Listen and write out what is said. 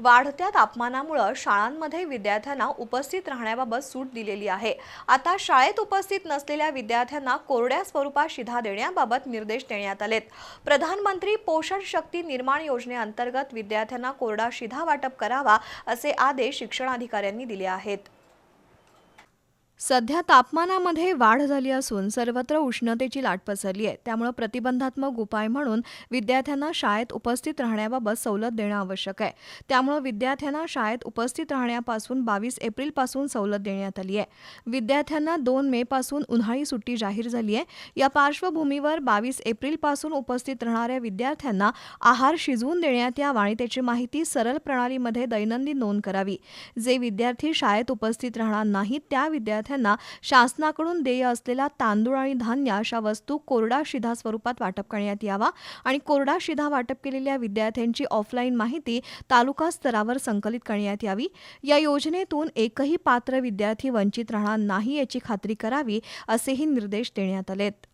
वाढत्या तापमानामुळं शाळांमध्ये विद्यार्थ्यांना उपस्थित राहण्याबाबत सूट दिलेली आहे. आता शाळेत उपस्थित नसलेल्या विद्यार्थ्यांना कोरड्या स्वरूपात शिधा देण्याबाबत निर्देश देण्यात आलेत. प्रधानमंत्री पोषण शक्ती निर्माण योजनेअंतर्गत विद्यार्थ्यांना कोरडा शिधा वाटप करावा असे आदेश शिक्षणाधिकाऱ्यांनी दिले आहेत. सध्या तापमानामध्ये वाढ झाली असून सर्वत्र उष्णतेची लाट पसरली आहे. त्यामुळे प्रतिबंधात्मक उपाय म्हणून विद्यार्थ्यांना शाळेत उपस्थित राहण्याबाबत सवलत देणं आवश्यक आहे. त्यामुळे विद्यार्थ्यांना शाळेत उपस्थित राहण्यापासून बावीस एप्रिलपासून सवलत देण्यात आली आहे. विद्यार्थ्यांना दोन मे पासून उन्हाळी सुट्टी जाहीर झाली आहे. या पार्श्वभूमीवर बावीस एप्रिलपासून उपस्थित राहणाऱ्या विद्यार्थ्यांना आहार शिजवून देण्यात यावा आणि त्याची माहिती सरळ प्रणालीमध्ये दैनंदिन नोंद करावी. जे विद्यार्थी शाळेत उपस्थित राहणार नाहीत त्या विद्यार्थ्यांना शासनाकडून देय असलेला तांदूळ आणि धान्य अशा वस्तू कोरडा शिधा स्वरूपात वाटप करण्यात यावा आणि कोरडा शिधा वाटप केलेल्या विद्यार्थ्यांची ऑफलाईन माहिती तालुका स्तरावर संकलित करण्यात यावी. या योजनेतून एकही पात्र विद्यार्थी वंचित राहणार नाही याची खात्री करावी असेही निर्देश देण्यात आलेत.